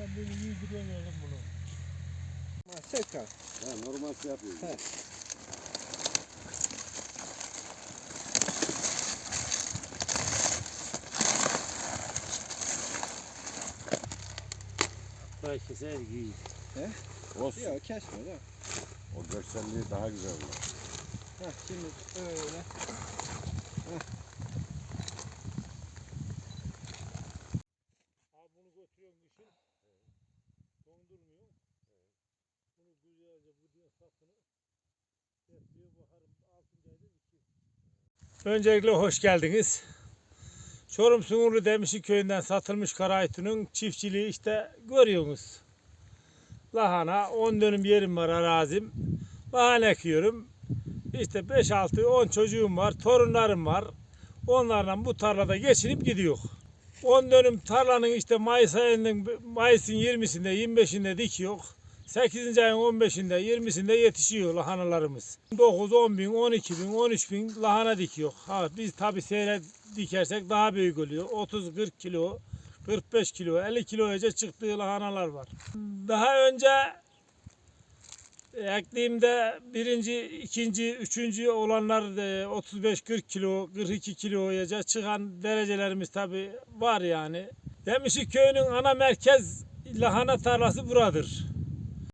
Yediriyorsun bunu. Ha, Serkan. Ha, normal şey yapıyor. He. Belki sergi. Olsun. Yok kesme mi? O görselliği daha güzel olur. Heh, şimdi öyle. Abi Dondurmuyor. Bunu güzelce bu diye sapını yapıyor bakarım altın ayda dikiyor. Öncelikle hoş geldiniz. Çorum Sungurlu Demişi köyünden satılmış Karaytu'nun çiftçiliği işte görüyorsunuz. Lahana 10 dönüm yerim var arazim. Lahana ekiyorum. İşte 5-6-10 çocuğum var, torunlarım var. Onlarla bu tarlada geçinip gidiyor. 10 dönüm tarlanın işte Mayıs ayının Mayıs'ın 20'sinde 25'inde dikiyor. 8. ayın 15'inde 20'sinde yetişiyor lahanalarımız. 9, 10 bin, 12 bin, 13 bin lahana dikiyor. Ha, biz tabi seyre dikersek daha büyük oluyor. 30-40 kilo, 45 kilo, 50 kiloya çıktığı lahanalar var. Daha önce ektiğimde birinci, ikinci, üçüncü olanlar da 35-40 kilo, 42 kiloya çıkan derecelerimiz tabi var yani. Demişik köyünün ana merkez lahana tarlası buradır.